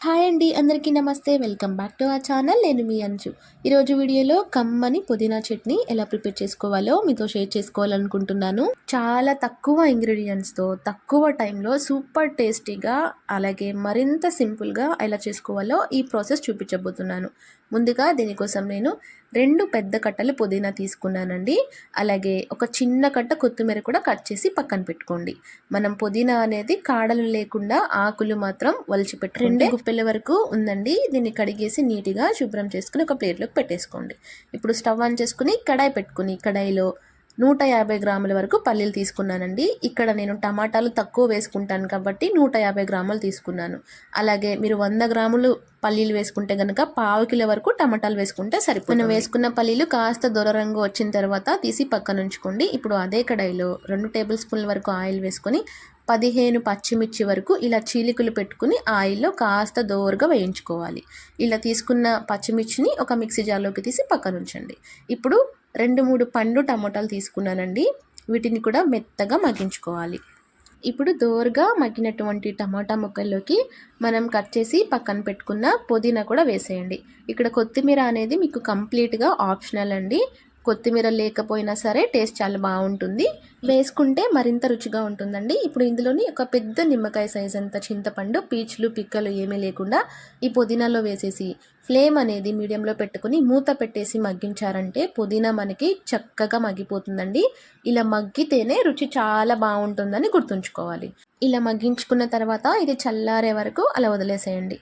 Hi అండి అందరికీ నమస్తే. వెల్కమ్ బ్యాక్ టు ఆ ఛానల్. నేను మీ అంచు ఈరోజు వీడియోలో కమ్మని పుదీనా చట్నీ ఎలా ప్రిపేర్ చేసుకోవాలో మీతో షేర్ చేసుకోవాలనుకుంటున్నాను. చాలా తక్కువ ఇంగ్రీడియంట్స్తో తక్కువ టైంలో సూపర్ టేస్టీగా అలాగే మరింత సింపుల్గా ఎలా చేసుకోవాలో ఈ ప్రాసెస్ చూపించబోతున్నాను. ముందుగా దీనికోసం నేను రెండు పెద్ద కట్టలు పుదీనా తీసుకున్నానండి. అలాగే ఒక చిన్న కట్ట కొత్తిమీర కూడా కట్ చేసి పక్కన పెట్టుకోండి. మనం పుదీనా అనేది కాడలు లేకుండా ఆకులు మాత్రం వలిచిపెట్టి రెండు గుప్పెల వరకు ఉందండి. దీన్ని కడిగేసి నీట్గా శుభ్రం చేసుకుని ఒక ప్లేట్లోకి పెట్టేసుకోండి. ఇప్పుడు స్టవ్ ఆన్ చేసుకుని కడాయి పెట్టుకుని కడాయిలో నూట యాభై గ్రాముల వరకు పల్లీలు తీసుకున్నానండి. ఇక్కడ నేను టమాటాలు తక్కువ వేసుకుంటాను కాబట్టి నూట యాభై గ్రాములు తీసుకున్నాను. అలాగే మీరు వంద గ్రాములు పల్లీలు వేసుకుంటే కనుక పావు కిలో వరకు టమాటాలు వేసుకుంటే సరిపోతుంది. మనం వేసుకున్న పల్లీలు కాస్త దొర రంగు వచ్చిన తర్వాత తీసి పక్కన ఉంచుకోండి ఇప్పుడు అదే కడాయిలో రెండు టేబుల్ స్పూన్ల వరకు ఆయిల్ వేసుకొని పదిహేను పచ్చిమిర్చి వరకు ఇలా చీలికలు పెట్టుకుని ఆయిల్లో కాస్త దోరగా వేయించుకోవాలి. ఇలా తీసుకున్న పచ్చిమిర్చిని ఒక మిక్సీ జార్లోకి తీసి పక్కన ఉంచండి. ఇప్పుడు రెండు మూడు పండు టమోటాలు తీసుకున్నానండి. వీటిని కూడా మెత్తగా మగ్గించుకోవాలి. ఇప్పుడు దోరగా మగ్గినటువంటి టమాటా ముక్కల్లోకి మనం కట్ చేసి పక్కన పెట్టుకున్న పుదీనా కూడా వేసేయండి. ఇక్కడ కొత్తిమీర అనేది మీకు కంప్లీట్గా ఆప్షనల్ అండి. కొత్తిమీర లేకపోయినా సరే టేస్ట్ చాలా బాగుంటుంది. వేసుకుంటే మరింత రుచిగా ఉంటుందండి. ఇప్పుడు ఇందులోని ఒక పెద్ద నిమ్మకాయ సైజ్ అంత చింతపండు పీచులు పిక్కలు ఏమీ లేకుండా ఈ పుదీనాలో వేసేసి ఫ్లేమ్ అనేది మీడియంలో పెట్టుకుని మూత పెట్టేసి మగ్గించారంటే పుదీనా మనకి చక్కగా మగ్గిపోతుందండి. ఇలా మగ్గితేనే రుచి చాలా బాగుంటుందని గుర్తుంచుకోవాలి. ఇలా మగ్గించుకున్న తర్వాత ఇది చల్లారే వరకు అలా వదిలేసేయండి.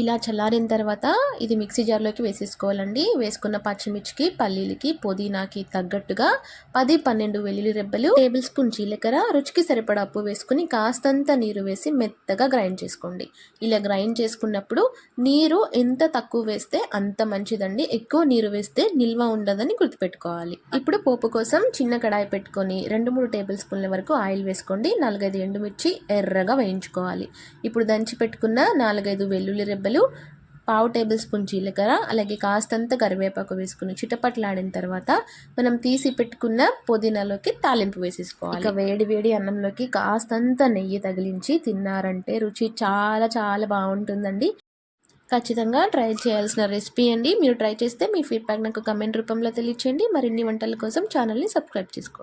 ఇలా చల్లారిన తర్వాత ఇది మిక్సీ జార్లోకి వేసేసుకోవాలండి. వేసుకున్న పచ్చిమిర్చికి పల్లీలకి పుదీనాకి తగ్గట్టుగా పది పన్నెండు వెల్లుల్లి రెబ్బలు టేబుల్ స్పూన్ జీలకర్ర రుచికి సరిపడా ఉప్పు వేసుకుని కాస్తంత నీరు వేసి మెత్తగా గ్రైండ్ చేసుకోండి. ఇలా గ్రైండ్ చేసుకున్నప్పుడు నీరు ఎంత తక్కువ వేస్తే అంత మంచిదండి. ఎక్కువ నీరు వేస్తే నిల్వ ఉండదని గుర్తుపెట్టుకోవాలి. ఇప్పుడు పోపు కోసం చిన్న కడాయి పెట్టుకొని రెండు మూడు టేబుల్ స్పూన్ల వరకు ఆయిల్ వేసుకోండి. నాలుగైదు ఎండుమిర్చి ఎర్రగా వేయించుకోవాలి. ఇప్పుడు దంచి పెట్టుకున్న నాలుగైదు వెల్లుల్లి రెబ్బలు పావు టేబుల్ స్పూన్ జీలకర్ర అలాగే కాస్తంత కరివేపాకు వేసుకుని చిటపట్లాడిన తర్వాత మనం తీసి పెట్టుకున్న పుదీనాలోకి తాలింపు వేసేసుకోవాలి. ఇక వేడి వేడి అన్నంలోకి కాస్తంత నెయ్యి తగిలించి తిన్నారంటే రుచి చాలా చాలా బాగుంటుందండి. ఖచ్చితంగా ట్రై చేయాల్సిన రెసిపీ అండి. మీరు ట్రై చేస్తే మీ ఫీడ్బ్యాక్ నాకు కమెంట్ రూపంలో తెలియచేయండి. మరిన్ని వంటల కోసం ఛానల్ని సబ్స్క్రైబ్ చేసుకోండి.